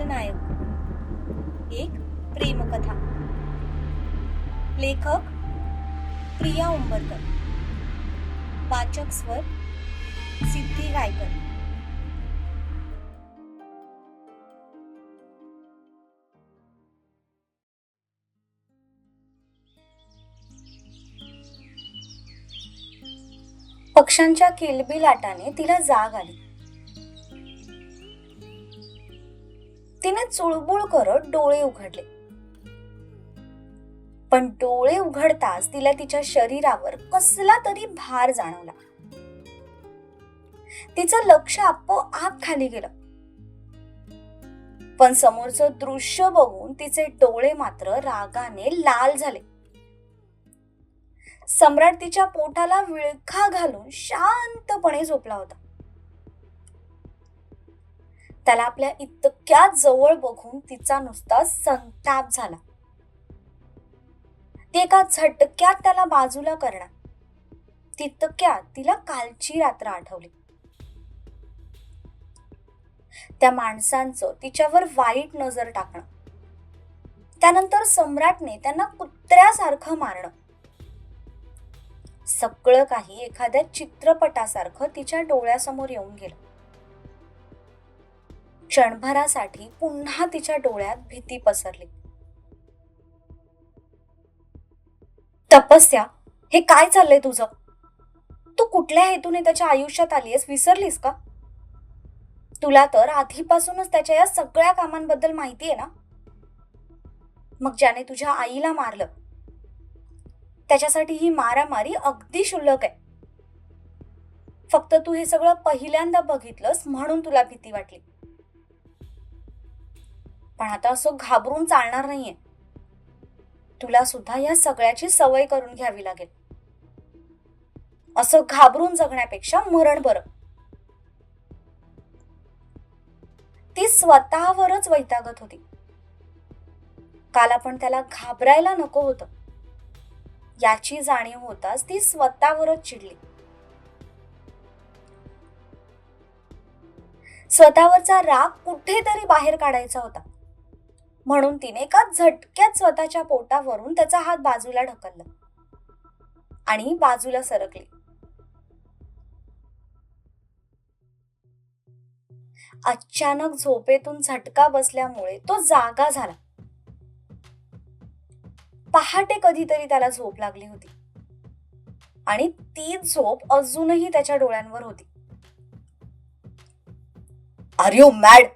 खलनायक एक प्रेमकथा. लेखक प्रिया उंबरकर. वाचक स्वर सिद्धी गायकर. पक्ष्यांच्या किलबिलाटाने तिला जाग आली. तिने चुळबुळ करत डोळे उघडले. पण डोळे उघडताच तिला तिच्या शरीरावर कसला तरी भार जाणवला. तिचं लक्ष आपोआप खाली गेलं. पण समोरचं दृश्य बघून तिचे डोळे मात्र रागाने लाल झाले. सम्राट तिच्या पोटाला विळखा घालून शांतपणे झोपला होता. त्याला आपल्या इतक्या जवळ बघून तिचा नुसता संताप झाला. ती एका झटक्यात त्याला बाजूला करणार. तितक्यात तिला कालची रात्र आठवली. त्या माणसांचं तिच्यावर वाईट नजर टाकणं. त्यानंतर सम्राटने त्यांना कुत्र्यासारखं मारणं. सगळं काही एखाद्या चित्रपटासारखं तिच्या डोळ्यासमोर येऊन गेलं. क्षणभरासाठी पुन्हा तिच्या डोळ्यात भीती पसरली. तपस्या हे काय चाललंय तुझं? तू कुठल्या हेतूने त्याच्या आयुष्यात आलीयस? विसरलीस का? तुला तर आधीपासूनच त्याच्या या सगळ्या कामांबद्दल माहिती आहे ना? मग ज्याने तुझ्या आईला मारलं त्याच्यासाठी ही मारामारी अगदी शुल्लक आहे. फक्त तू हे सगळं पहिल्यांदा बघितलंस म्हणून तुला भीती वाटली. पण आता असं घाबरून चालणार नाहीये. तुला सुद्धा या सगळ्याची सवय करून घ्यावी लागेल. असं घाबरून जगण्यापेक्षा मरण बरं. ती स्वतःवरच वैतागत होती. काल आपण त्याला घाबरायला नको होतं. याची जाणीव होताच ती स्वतःवरच चिडली. स्वतःवरचा राग कुठेतरी बाहेर काढायचा होता. म्हणून तिने एका झटक्यात स्वतःच्या पोटावरून त्याचा हात बाजूला ढकलला आणि बाजूला सरकली. अचानक झोपेतून झटका बसल्यामुळे तो जागा झाला. पहाटे कधीतरी त्याला झोप लागली होती आणि ती झोप अजूनही त्याच्या डोळ्यांवर होती. आर यू मॅड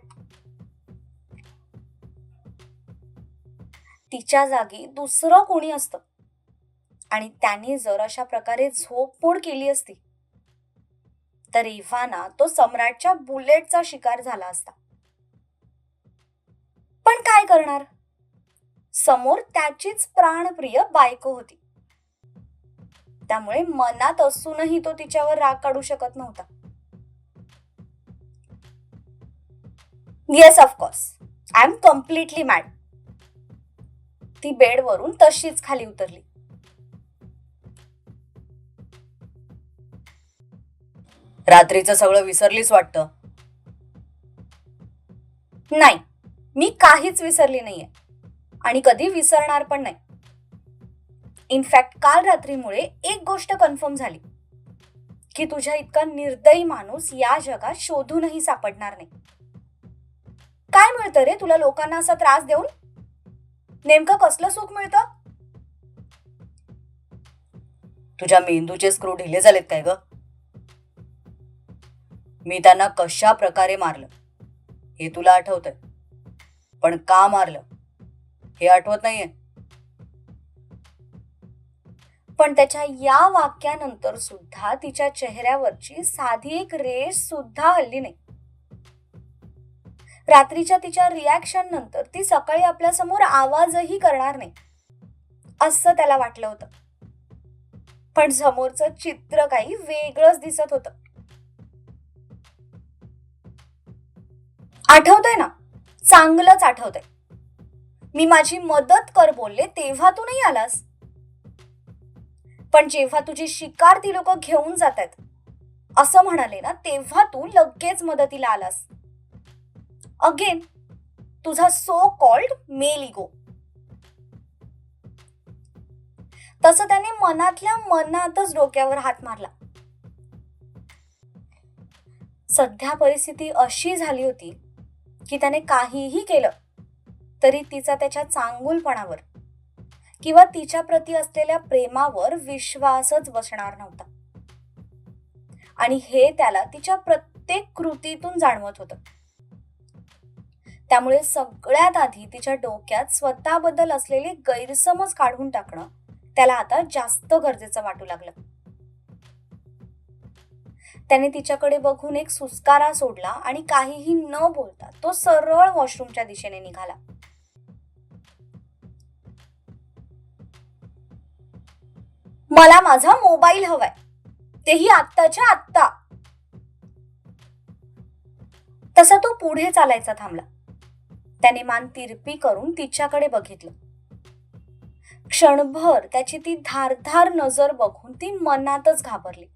तिच्या जागी दुसरं कोणी असतं? आणि त्यांनी जर अशा प्रकारे झोपमोड केली असती तर इव्हाना तो सम्राटच्या बुलेटचा शिकार झाला असता. पण काय करणार? समोर त्याचीच प्राणप्रिय बायको होती. त्यामुळे मनात असूनही तो तिच्यावर राग काढू शकत नव्हता. Yes of course I am completely mad ती बेडवरून तशीच खाली उतरली. रात्रीचं सगळं विसरलीच वाटतं? नाही. मी काहीच विसरली नाहीये. आणि कधी विसरणार पण नाही. इनफॅक्ट काल रात्रीमुळे एक गोष्ट कन्फर्म झाली. की तुझ्या इतका निर्दयी माणूस या जगात शोधूनही सापडणार नाही. काय मिळतं रे? तुला लोकांना असा त्रास देऊन? नेमकं कसलं सुख मिळतं? तुझ्या मेंदूचे स्क्रू ढिले झालेत काय ग? मी त्यांना कशा प्रकारे मारलं हे तुला आठवतंय. पण का मारलं हे आठवत नाहीये. पण त्याच्या या वाक्यानंतर सुद्धा तिच्या चेहऱ्यावरची साधी एक रेष सुद्धा हल्ली नाही. रात्रीच्या तिच्या रिॲक्शन नंतर ती सकाळी आपल्यासमोर आवाजही करणार नाही. असं त्याला वाटलं होतं. पण समोरचं चित्र काही वेगळंच दिसत होतं. आठवतंय ना? चांगलंच आठवतंय. मी माझी मदत कर बोलले तेव्हा तू नाही आलास. पण जेव्हा तुझी शिकार ती लोक घेऊन जात आहेत असं म्हणाले ना तेव्हा तू लगेच मदतीला आलास. अगेन तुझा सो कॉल्ड मेल इगो तसं त्याने मनातल्या मनातच डोक्यावर हात मारला. सध्या परिस्थिती अशी झाली होती की त्याने काहीही केलं तरी तिचा त्याच्या चांगुलपणावर किंवा तिच्या प्रती असलेल्या प्रेमावर विश्वासच बसणार नव्हता. आणि हे त्याला तिच्या प्रत्येक कृतीतून जाणवत होतं. त्यामुळे सगळ्यात आधी तिच्या डोक्यात स्वतःबद्दल असलेले गैरसमज काढून टाकणं त्याला आता जास्त गरजेचं वाटू लागलं. त्याने तिच्याकडे बघून एक सुस्कारा सोडला आणि काहीही न बोलता तो सरळ वॉशरूमच्या दिशेने निघाला. मला माझा मोबाईल हवाय. तेही आत्ताच्या आत्ता. तसा तो पुढे चालायचा थांबला. त्याने मान तिरपी करून तिच्याकडे बघितलं. क्षणभर त्याची ती धारधार नजर बघून ती मनातच घाबरली.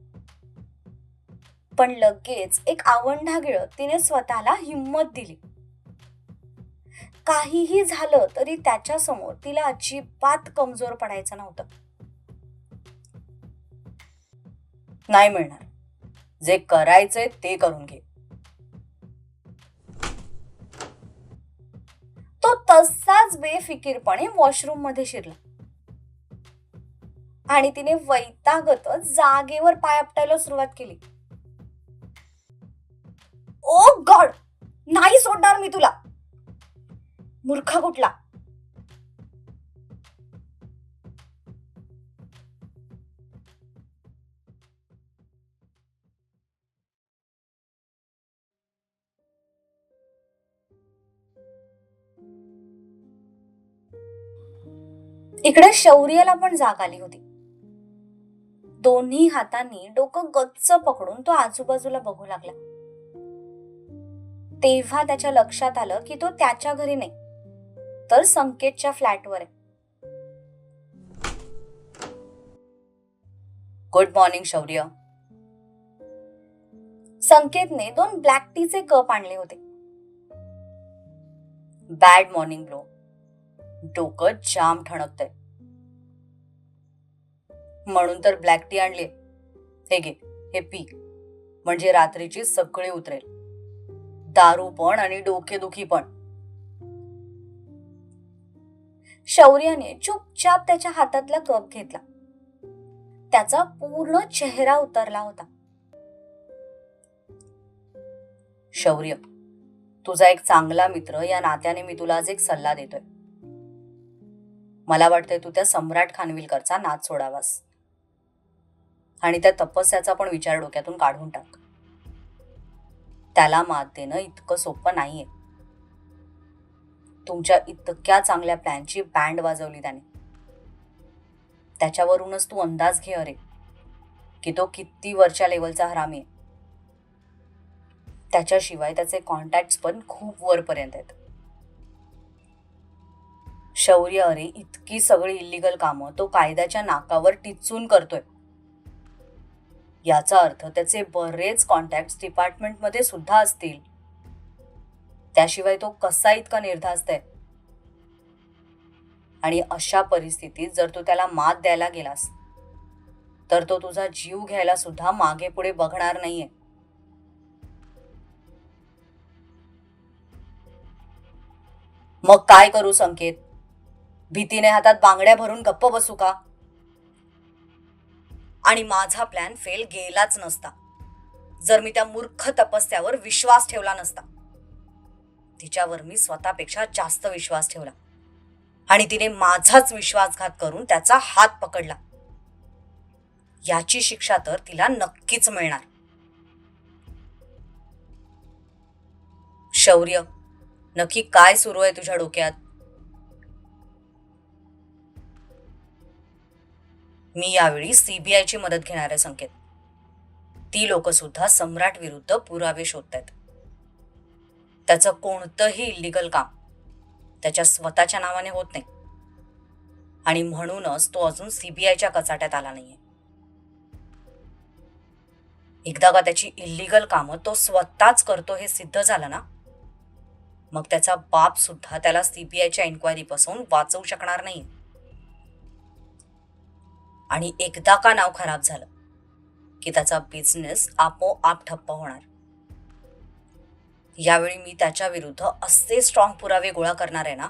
पण लगेच एक आवंढा गिळ तिने स्वतःला हिंमत दिली. काहीही झालं तरी त्याच्यासमोर तिला अजिबात कमजोर पडायचं नव्हतं. नाही मिळणार. जे करायचंय ते करून घे. तो तसाच बेफिकीरपणे वॉशरूममध्ये शिरला. आणि तिने वैतागतच जागेवर पाय आपटायला सुरुवात केली. Oh God! नाही सोडणार मी तुला. मूर्खा कुठला? इकडे शौर्याला पण जाग आली होती. दोन्ही हातांनी डोकं गच्च पकडून तो आजूबाजूला बघू लागला. तेव्हा त्याच्या लक्षात आलं की तो त्याच्या घरी नाही तर संकेतच्या फ्लॅटवर आहे. गुड मॉर्निंग शौर्य. संकेतने दोन ब्लॅक टीचे कप आणले होते. Bad morning bro. डोकं जाम ठणकतंय. म्हणून तर ब्लॅक टी आणली हे घे हे पी. म्हणजे रात्रीची सगळी उतरेल. दारू पण आणि डोकेदुखी पण. शौर्याने चुपचाप त्याच्या हातातला कप घेतला. त्याचा पूर्ण चेहरा उतरला होता. शौर्य तुझा एक चांगला मित्र या नात्याने मी तुला आज एक सल्ला देतोय. मला वाटतंय तू त्या सम्राट खानविलकरचा नाच सोडावास. आणि त्या तपस्याचा पण विचार डोक्यातून काढून टाक. त्याला मात देणं इतकं सोपं नाहीये. तुमच्या इतक्या चांगल्या प्लॅनची बँड वाजवली त्याने. त्याच्यावरूनच तू अंदाज घे अरे की तो किती वरच्या लेवलचा हरामी आहे. त्याच्याशिवाय त्याचे कॉन्टॅक्ट पण खूप वरपर्यंत आहेत. शौर्य अरे इतकी सगळी इलिगल कामं तो कायद्याच्या नाकावर टिचून करतोय. याचा अर्थ त्याचे बरेच कॉन्टॅक्ट डिपार्टमेंटमध्ये सुद्धा असतील. त्याशिवाय तो कसा इतका निर्धास्त आहे? आणि अशा परिस्थितीत जर तू त्याला मात द्यायला गेलास तर तो तुझा जीव घ्यायला सुद्धा मागे पुढे बघणार नाहीये. मग काय करू संकेत? भीतीने हातात बांगड्या भरून गप्प बसू का? आणि माझा प्लॅन फेल गेलाच नसता. जर मी त्या मूर्ख तपस्यावर विश्वास ठेवला नसता. तिच्यावर मी स्वतःपेक्षा जास्त विश्वास ठेवला. आणि तिने माझाच विश्वासघात करून त्याचा हात पकडला. याची शिक्षा तर तिला नक्कीच मिळणार. शौर्य नक्की काय सुरू आहे तुझ्या डोक्यात? मी यावेळी सीबीआयची मदत घेणारे संकेत. ती लोक सुद्धा सम्राट विरुद्ध पुरावे शोधतायत. आहेत त्याचं कोणतंही इलिगल काम त्याच्या स्वतःच्या नावाने होत नाही. आणि म्हणूनच तो अजून सीबीआयच्या कचाट्यात आला नाहीये. एकदा का त्याची इलिगल कामं तो स्वतःच करतो हे सिद्ध झालं ना मग त्याचा बाप सुद्धा त्याला सीबीआयच्या इन्क्वायरीपासून वाचवू शकणार नाही. आणि एकदा का नाव खराब झालं की त्याचा बिझनेस आपोआप ठप्प होणार. यावेळी मी त्याच्या विरुद्ध असे स्ट्रॉंग पुरावे गोळा करणार आहे ना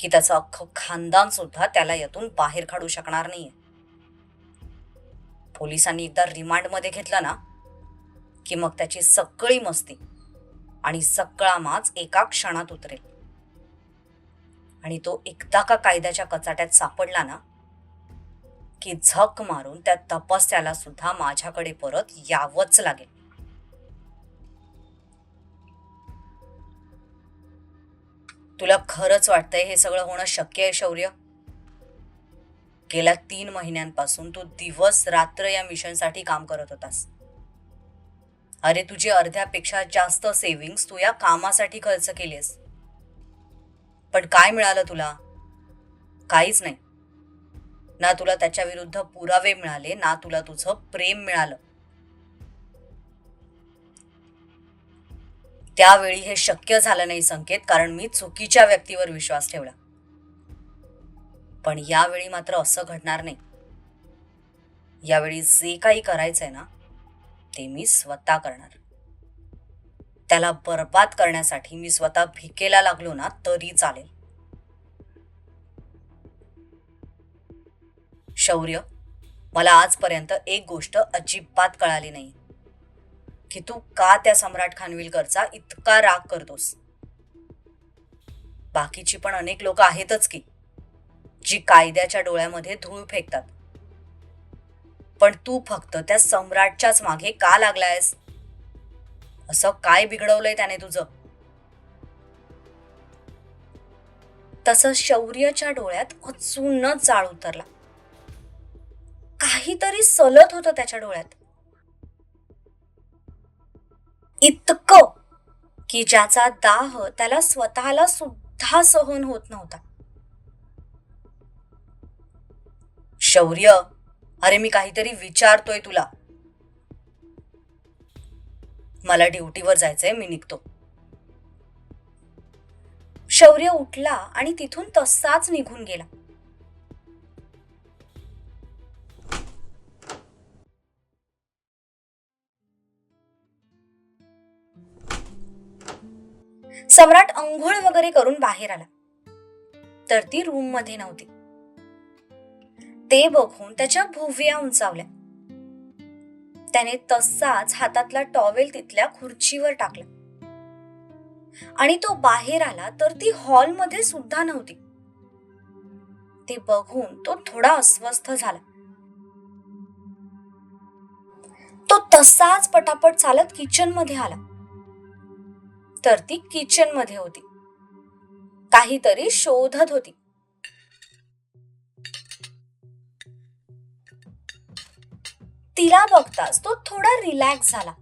की त्याचं अख्खं खानदान सुद्धा त्याला यातून बाहेर काढू शकणार नाहीये. पोलिसांनी एकदा रिमांडमध्ये घेतलं ना की मग त्याची सगळी मस्ती आणि सगळा माच एका क्षणात उतरेल. आणि तो एकदा का कायद्याच्या कचाट्यात सापडला ना की झक मारून त्या तपस्याला सुद्धा माझ्याकडे परत यावंच लागेल. तुला खरंच वाटतंय हे सगळं होणं शक्य आहे शौर्य? गेल्या तीन महिन्यांपासून तू दिवस रात्र या मिशनसाठी काम करत होतास. अरे तुझी अर्ध्यापेक्षा जास्त सेव्हिंग्स तू या कामासाठी खर्च केलीस पण काय मिळालं तुला? काहीच नाही. ना तुला त्याच्या विरुद्ध पुरावे मिळाले ना तुला तुझं प्रेम मिळालं. त्यावेळी हे शक्य झालं नाही संकेत कारण मी चुकीच्या व्यक्तीवर विश्वास ठेवला. पण यावेळी मात्र असं घडणार नाही. यावेळी जे काही करायचंय ना ते मी स्वतः करणार. त्याला बर्बाद करण्यासाठी मी स्वतः भिकेला लागलो ना तरी चालेल. शौर्य? मला आजपर्यंत एक गोष्ट अजिबात कळाली नाही. की तू का त्या सम्राट खानविलकरचा इतका राग करतोस? बाकीची पण अनेक लोक आहेतच की जी कायद्याच्या डोळ्यामध्ये धूळ फेकतात. पण तू फक्त त्या सम्राटच्याच मागे का लागलायस? असं काय बिघडवलंय त्याने तुझं? तसं शौर्याच्या डोळ्यात अचूनच जाळ उतरला. काहीतरी सलत होतं त्याच्या डोळ्यात. इतकं की ज्याचा दाह त्याला स्वतःला सुद्धा सहन होत नव्हता. शौर्य अरे मी काहीतरी विचारतोय तुला. मला ड्युटीवर जायचंय मी निघतो. शौर्य उठला आणि तिथून तसाच निघून गेला. सम्राट अंघोळ वगैरे करून बाहेर आला. तर ती रूममध्ये नव्हती. ते बघून त्याच्या भुवया उंचावल्या. त्याने तसाच हातातला टॉवेल तिथल्या खुर्चीवर टाकला. आणि तो बाहेर आला तर ती हॉलमध्ये सुद्धा नव्हती. ते बघून तो थोडा अस्वस्थ झाला. तो तसाच पटापट चालत किचनमध्ये आला. तर ती किचनमध्ये होती. काहीतरी शोधत होती. तिला बघताच तो थोडा रिलॅक्स झाला.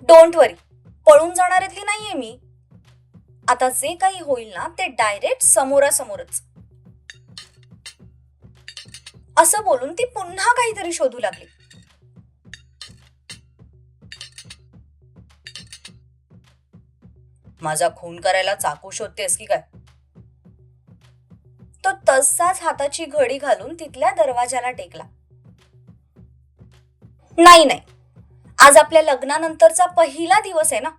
डोंट वरी पळून जाणाऱ्यातली नाहीये मी. आता जे काही होईल ना ते डायरेक्ट समोरासमोरच. असं बोलून ती पुन्हा काहीतरी शोधू लागली. माझा खून करायला चाकू शोधतेस की काय? तो तसाच हाताची घडी घालून तिथल्या दरवाजाला टेकला. नाही नाही. आज आपल्या लग्नानंतरचा पहिला दिवस आहे ना?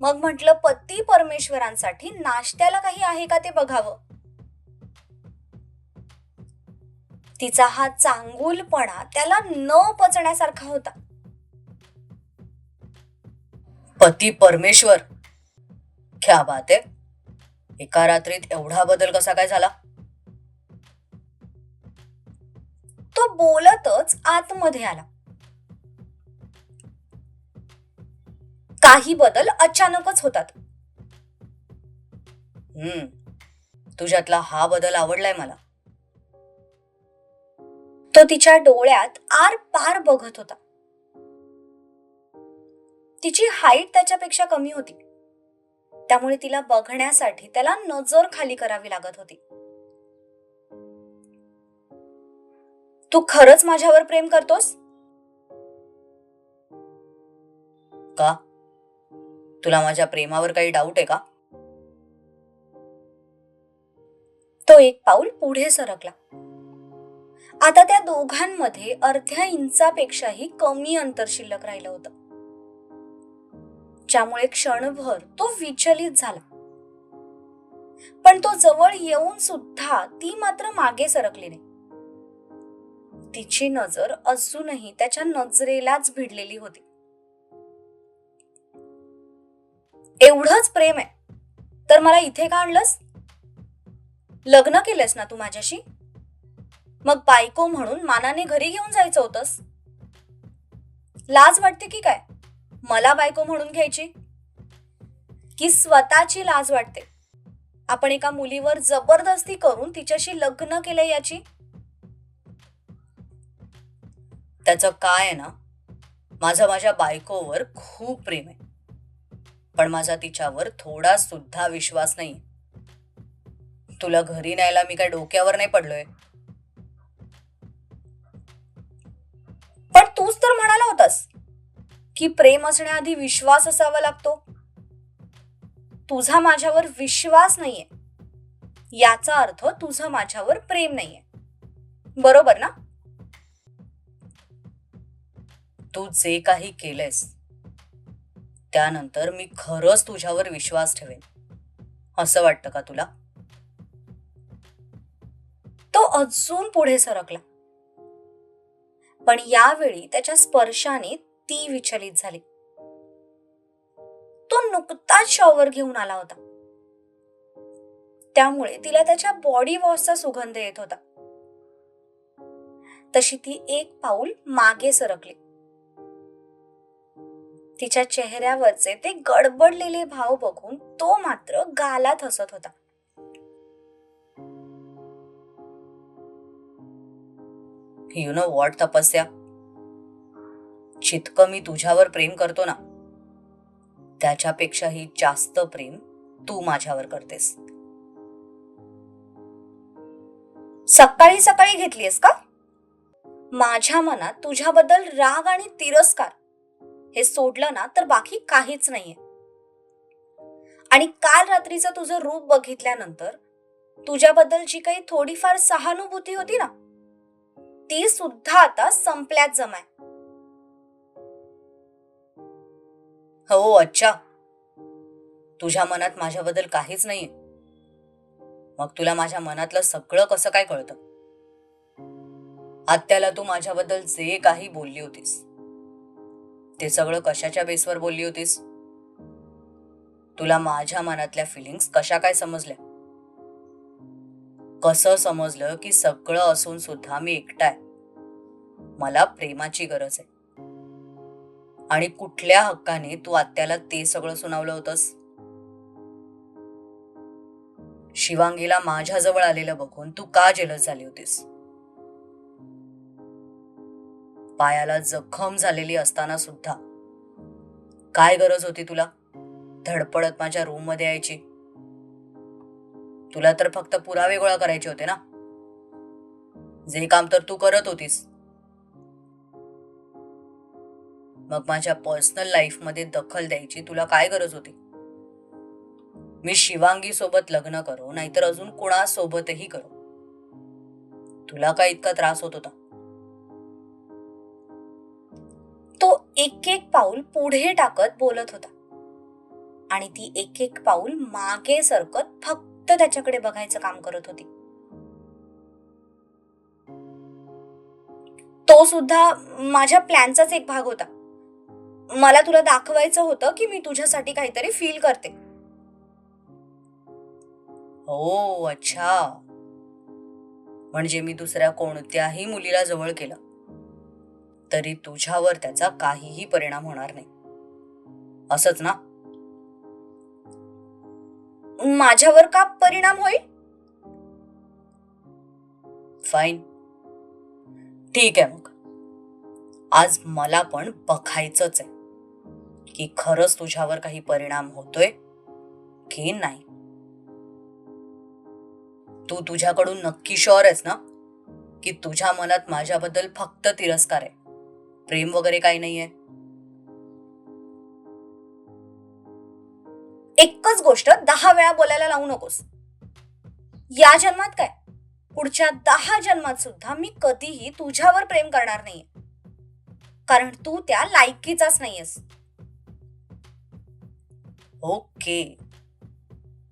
मग म्हटलं पती परमेश्वरांसाठी नाश्त्याला काही आहे का ते बघावं? तिचा हा चांगुलपणा त्याला न पचण्यासारखा होता. पती परमेश्वर क्या बात आहे एका रात्रीत एवढा बदल कसा काय झाला? तो बोलतच आतमध्ये आला. काही बदल अचानकच होतात. हम्म तुझ्यातला हा बदल आवडलाय मला. तो तिच्या डोळ्यात आर पार बघत होता. तिची हाईट त्याच्यापेक्षा कमी होती. त्यामुळे तिला बघण्यासाठी त्याला नजर खाली करावी लागत होती. तू खरंच माझ्यावर प्रेम करतोस? का? तुला माझ्या प्रेमावर काही डाऊट आहे का? तो एक पाऊल पुढे सरकला. आता त्या दोघांमध्ये अर्ध्या इंचापेक्षाही कमी अंतर शिल्लक राहिलं होतं. ज्यामुळे क्षणभर तो विचलित झाला. पण तो जवळ येऊन सुद्धा ती मात्र मागे सरकली नाही. तिची नजर अजूनही त्याच्या नजरेलाच भिडलेली होती. एवढंच प्रेम आहे. तर मला इथे का आणलंस? लग्न केलंस ना तू माझ्याशी? मग बायको म्हणून मानाने घरी घेऊन जायचं होतंस? लाज वाटते की काय? मला बायको म्हणून घ्यायची? की स्वतःची लाज वाटते? आपण एका मुलीवर जबरदस्ती करून तिच्याशी लग्न केले याची? त्याचं काय आहे ना? माझं माझ्या बायकोवर खूप प्रेम आहे. पण माझा तिच्यावर थोडा सुद्धा विश्वास नाही. तुला घरी न्यायला मी काय डोक्यावर नाही पडलोय? पण तूच तर म्हणाला होतास. की प्रेम असण्याआधी विश्वास असावा लागतो? तुझा माझ्यावर विश्वास नाहीये. याचा अर्थ तुझं माझ्यावर प्रेम नाहीये. बरोबर ना? तू जे काही केलंयस त्यानंतर मी खरंच तुझ्यावर विश्वास ठेवेन. असं वाटतं का तुला? तो अजून पुढे सरकला. पण यावेळी त्याच्या स्पर्शाने ती विचलित झाली. तो नुकताच शॉवर घेऊन आला होता. त्यामुळे तिला त्याच्या बॉडी वॉशचा सुगंध येत होता. तशी ती एक पाऊल मागे सरकली. तिच्या चेहऱ्यावरचे ते गडबडलेले भाव बघून तो मात्र गालात हसत होता. यु नो वॉट तपस्या? जितकं मी तुझ्यावर प्रेम करतो ना त्याच्यापेक्षाही जास्त प्रेम तू माझ्यावर करतेस. सकाळी सकाळी घेतलीस का? माझ्या मनात तुझ्याबद्दल राग आणि तिरस्कार हे सोडलं ना तर बाकी काहीच नाहीये. आणि काल रात्रीचं तुझं रूप बघितल्यानंतर तुझ्याबद्दल जी काही थोडीफार सहानुभूती होती ना ती सुद्धा आता संपल्यात जमाय. हो अच्छा. तुझ्या मनात माझ्याबद्दल काहीच नाहीये. मग तुला माझ्या मनातलं सगळं कसं काय कळतं? आत्याला तू माझ्याबद्दल जे काही बोलली होतीस ते सगळं कशाच्या बेसवर बोलली होतीस? तुला माझ्या मनातल्या फिलिंग्स कशा काय समजल्या? कसं समजलं की सगळं असून सुद्धा मी एकटाय मला प्रेमाची गरज आहे. आणि कुठल्या हक्काने तू आत्याला ते सगळं सुनावलं होतंस? शिवांगीला माझ्याजवळ आलेलं बघून तू का जेलस झाली होतीस? पायाला जखम झालेली असताना सुद्धा. काय गरज होती तुला? धडपडत माझ्या रूममध्ये यायची. तुला तर फक्त पुरावे गोळा करायचे होते ना? जे काम तर तू करत होतीस. मग माझ्या पर्सनल लाईफमध्ये दखल द्यायची तुला काय गरज होती? मी शिवांगी सोबत लग्न करो नाहीतर अजून कोणासोबतही करो. तुला काय इतका त्रास होत होता? तो एक एक पाऊल पुढे टाकत बोलत होता. आणि ती एक एक पाऊल मागे सरकत फक्त त्याच्याकडे बघायचं काम करत होती. तो सुद्धा माझ्या प्लॅनचाच एक भाग होता. मला तुला दाखवायचं होतं की मी तुझ्यासाठी काहीतरी फील करते. हो अच्छा. म्हणजे मी दुसऱ्या कोणत्याही मुलीला जवळ केलं तरी तुझ्यावर त्याचा काहीही परिणाम होणार नाही. असंच ना? माझ्यावर का परिणाम होईल? फाईन ठीक आहे मग. आज मला पण बघायचंच आहे. की खरंच तुझ्यावर काही परिणाम होतोय? की नाही? तू तुझ्याकडून नक्की शुअर आहेस ना? की तुझ्या मनात माझ्याबद्दल फक्त तिरस्कार आहे? प्रेम वगैरे काही नाहीये? एकच गोष्ट दहा वेळा बोलायला लावू नकोस. या जन्मात काय? पुढच्या दहा जन्मात सुद्धा मी कधीही तुझ्यावर प्रेम करणार नाहीये. कारण तू त्या लायकीचाच नाहीयेस. ओके.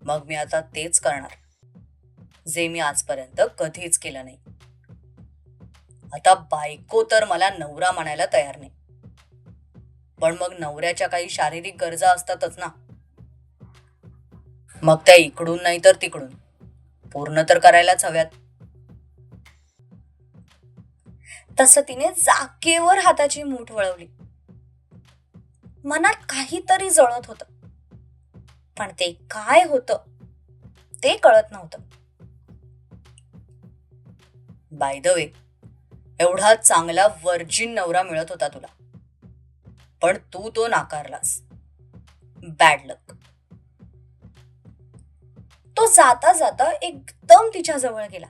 मग मी आता तेच करणार. जे मी आजपर्यंत कधीच केलं नाही. आता बायको तर मला नवरा म्हणायला तयार नाही. पण मग नवऱ्याच्या काही शारीरिक गरजा असतातच ना. मग त्या इकडून नाही तर तिकडून. पूर्ण तर करायलाच हव्यात. तसं तिने जागेवर हाताची मूठ वळवली. मनात काहीतरी जळत होतं. पण ते काय होतं? ते कळत नव्हतं. बाय द वे एवढा चांगला वर्जिन नवरा मिळत होता तुला. पण तू तो नाकारलास. बॅड लक तो जाता जाता एकदम तिच्या जवळ गेला.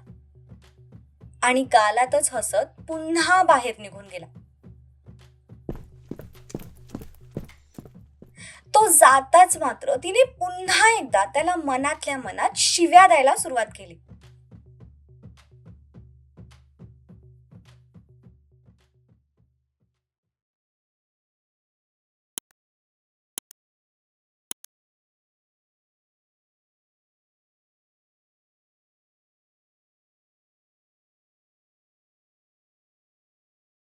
आणि गालातच हसत पुन्हा बाहेर निघून गेला. तो जाताच मात्र तिने पुन्हा एकदा त्याला मनातल्या मनात शिव्या द्यायला सुरुवात केली.